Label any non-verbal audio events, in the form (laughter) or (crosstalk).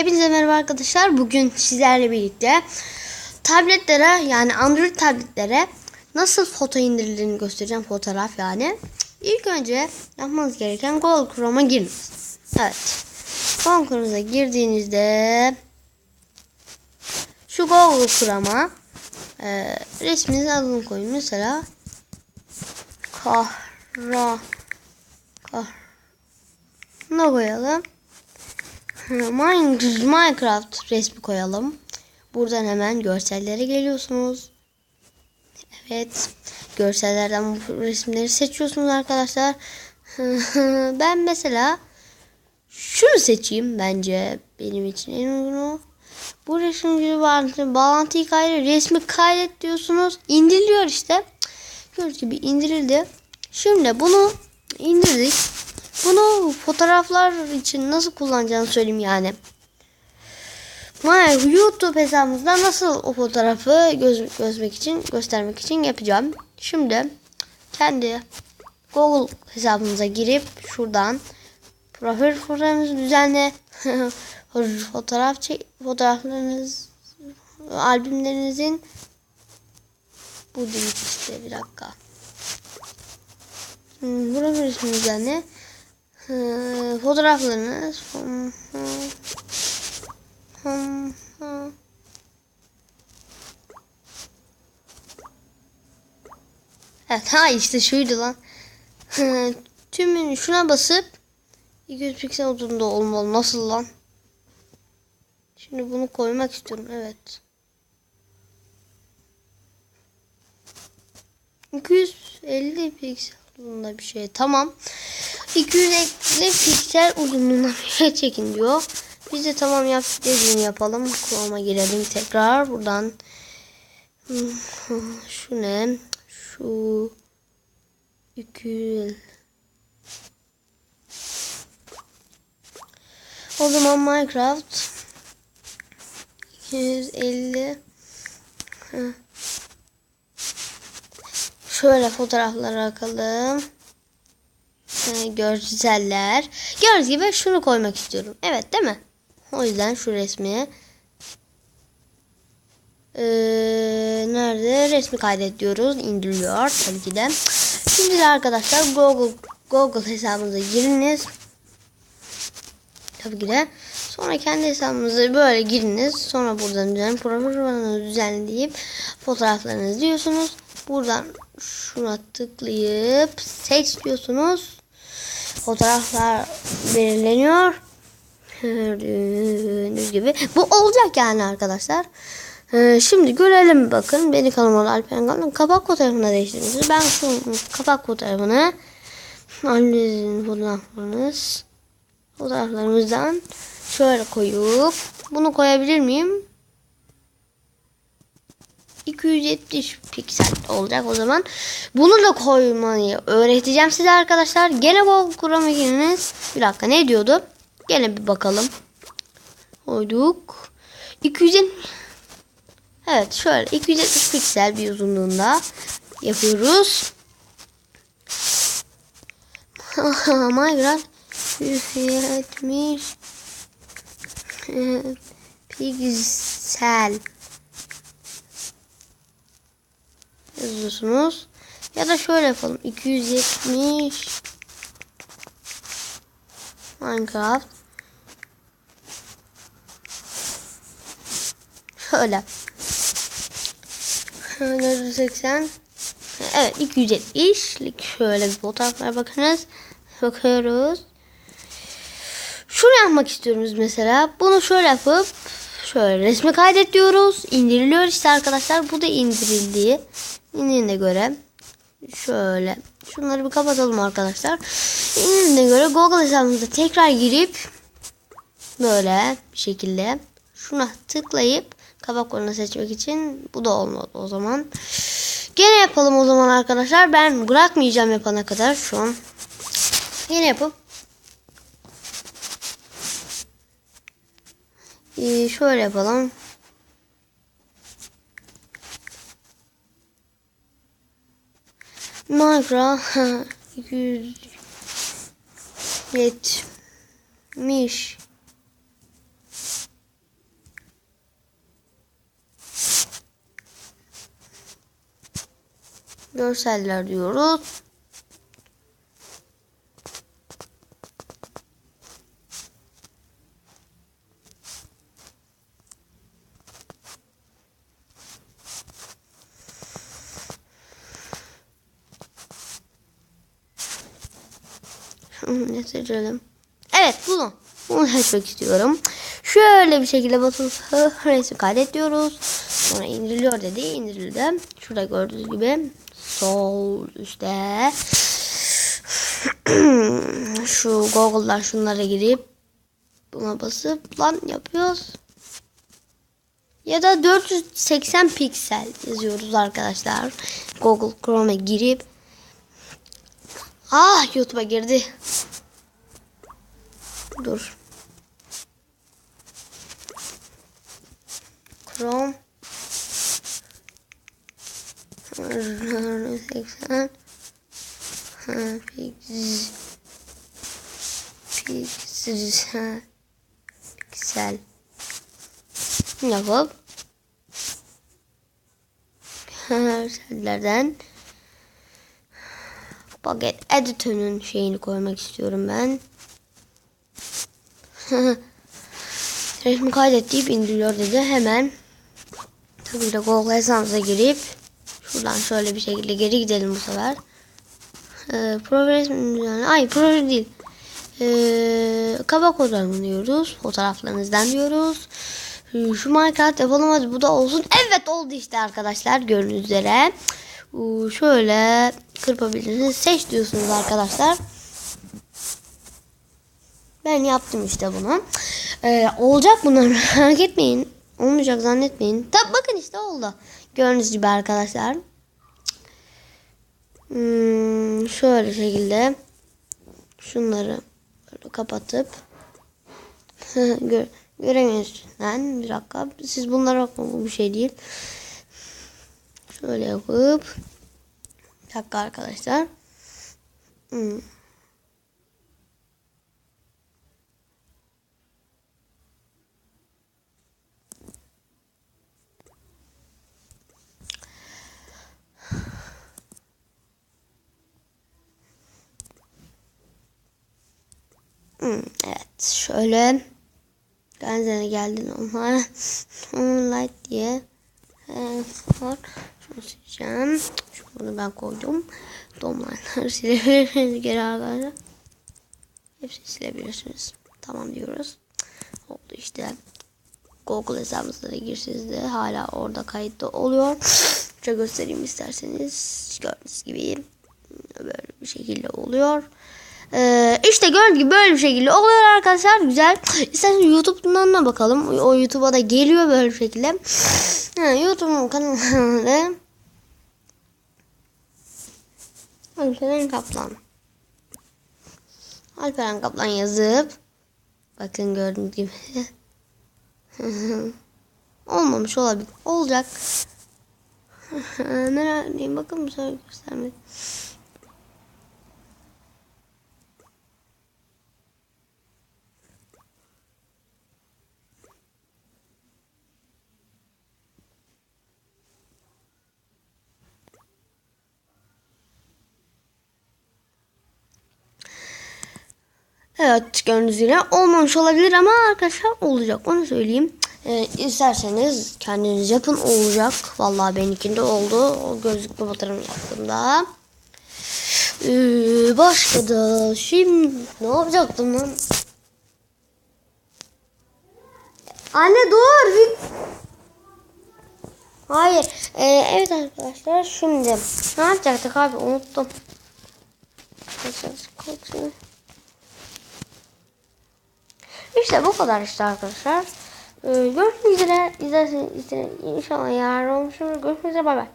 Hepinize merhaba arkadaşlar. Bugün sizlerle birlikte tabletlere yani Android tabletlere nasıl foto indirildiğini göstereceğim. Fotoğraf yani. İlk önce yapmanız gereken Google Chrome'a giriniz. Evet. Google Chrome'a girdiğinizde şu Google Chrome'a e, resminizi adını koyun. Mesela kahra kah ne koyalım? Min- Minecraft resmi koyalım. Buradan hemen görsellere geliyorsunuz. Evet. Görsellerden bu resimleri seçiyorsunuz arkadaşlar. (laughs) ben mesela şunu seçeyim bence benim için en uygunu. Bu resim bağlantı, bağlantıyı kaydet, resmi kaydet diyorsunuz. İndiriliyor işte. Gördüğünüz gibi indirildi. Şimdi bunu indirdik. Bunu fotoğraflar için nasıl kullanacağını söyleyeyim yani. My YouTube hesabımızda nasıl o fotoğrafı göz, gözmek için göstermek için yapacağım. Şimdi kendi Google hesabımıza girip şuradan profil fotoğrafınızı düzenle (laughs) fotoğraf çek, fotoğraflarınız albümlerinizin bu değil işte bir dakika. Hmm, Profil resmi düzenle ee, fotoğraflarınız hmm, hmm, hmm. Evet ha işte şuydu lan. Tümünü şuna basıp 200 piksel uzunluğunda olmalı. Nasıl lan? Şimdi bunu koymak istiyorum. Evet. 250 piksel uzunluğunda bir şey. Tamam. 250 piksel uzunluğunda (laughs) bir şey çekin diyor. Biz de tamam yap dediğini yapalım. Chrome'a girelim tekrar. Buradan (laughs) şu ne? Şu 200 O zaman Minecraft 250 Heh. Şöyle fotoğraflara bakalım. Görseller. Gördüğünüz gibi şunu koymak istiyorum. Evet değil mi? O yüzden şu resmi ee, nerede? Resmi kaydet diyoruz. İndiriliyor tabii ki de. Şimdi de arkadaşlar Google Google hesabınıza giriniz. Tabii ki de. Sonra kendi hesabınıza böyle giriniz. Sonra buradan düzen profillerinizi düzenleyip fotoğraflarınızı diyorsunuz. Buradan şuna tıklayıp seç diyorsunuz. Fotoğraflar belirleniyor. Gördüğünüz gibi. Bu olacak yani arkadaşlar. Ee, şimdi görelim bakın. Beni kanalıma Alperen kanalım. Kapak fotoğrafını değiştirmişsiniz. Ben şu kapak fotoğrafını annenizin fotoğraflarınız fotoğraflarımızdan şöyle koyup bunu koyabilir miyim? 270 piksel olacak o zaman. Bunu da koymayı öğreteceğim size arkadaşlar. Gene bu kurama giriniz. Bir dakika ne diyordu? Gene bir bakalım. Koyduk. 250 Evet şöyle 270 piksel bir uzunluğunda yapıyoruz. (laughs) Minecraft 170 piksel yazıyorsunuz. Ya da şöyle yapalım. 270 Minecraft Şöyle. 480 Evet 270'lik şöyle bir fotoğraflara bakınız. Bakıyoruz. Şunu yapmak istiyoruz mesela. Bunu şöyle yapıp şöyle resmi kaydet diyoruz. İndiriliyor işte arkadaşlar. Bu da indirildiği. İndiğine göre şöyle şunları bir kapatalım arkadaşlar. İndiğine göre Google hesabımıza tekrar girip böyle bir şekilde şuna tıklayıp kabak oranı seçmek için bu da olmadı o zaman. Gene yapalım o zaman arkadaşlar. Ben bırakmayacağım yapana kadar şu an. Yine yapıp ee, şöyle yapalım. Magra 170 görseller diyoruz. Şunu seçelim. Evet bunu. Bunu seçmek istiyorum. Şöyle bir şekilde basıp resmi kaydet diyoruz. Sonra indiriliyor dedi. indirildi. Şurada gördüğünüz gibi sol üstte (clears throat) şu Google'dan şunlara girip buna basıp lan yapıyoruz. Ya da 480 piksel yazıyoruz arkadaşlar. Google Chrome'e girip Ah YouTube'a girdi. Dur. Chrome 80 Pix Pixel Pixel yapıp Görsellerden Paket editörünün şeyini koymak istiyorum ben. (laughs) Resmi kaydet deyip indiriyor dedi. Hemen tabii de Google hesabımıza girip şuradan şöyle bir şekilde geri gidelim bu sefer. Ee, progress yani ay progress değil. Ee, kaba kodlarını diyoruz. Fotoğraflarınızdan diyoruz. Ee, Şu Minecraft yapalım hadi bu da olsun. Evet oldu işte arkadaşlar gördüğünüz üzere. Şöyle kırpabilirsiniz. Seç diyorsunuz arkadaşlar. Ben yaptım işte bunu. Ee, olacak bunlar (laughs) merak etmeyin. Olmayacak zannetmeyin. Tabi bakın işte oldu. Gördüğünüz gibi arkadaşlar. Hmm, şöyle şekilde şunları böyle kapatıp (laughs) Gö göremiyorsunuz. Bir dakika. Siz bunlara bakma bu bir şey değil. Şöyle yapıp bir dakika arkadaşlar. Hmm. Hmm, evet şöyle benzene geldin (laughs) onlar light diye ee, sileceğim. Şunu ben koydum. Domlarları silebilirsiniz geri arkadaşlar. Hepsini silebilirsiniz. Tamam diyoruz. Oldu işte. Google hesabınıza da girseniz de hala orada kayıtlı oluyor. Şöyle göstereyim isterseniz. Gördüğünüz gibi böyle bir şekilde oluyor. Ee, işte gördüğünüz gibi böyle bir şekilde oluyor arkadaşlar. Güzel. İsterseniz YouTube'dan da bakalım. O YouTube'a da geliyor böyle bir şekilde. Ha, YouTube'un kanalı Alperen Kaplan. Alperen Kaplan yazıp bakın gördüğünüz gibi (laughs) olmamış olabilir. Olacak. (laughs) Nerede? Bakın bu sefer göstermedi. Evet gördüğünüz olmamış olabilir ama arkadaşlar olacak onu söyleyeyim. Ee, isterseniz kendiniz yapın olacak. Vallahi benimkinde oldu. O gözlük kapatırım yaptığımda. Ee, başka da şimdi ne yapacaktım lan? Anne dur. Hayır. Ee, evet arkadaşlar şimdi ne yapacaktık abi unuttum. İşte bu kadar işte arkadaşlar. Ee, görüşmek üzere. İzlerseniz işte inşallah yarın olmuştur. Görüşmek üzere. Bay bay.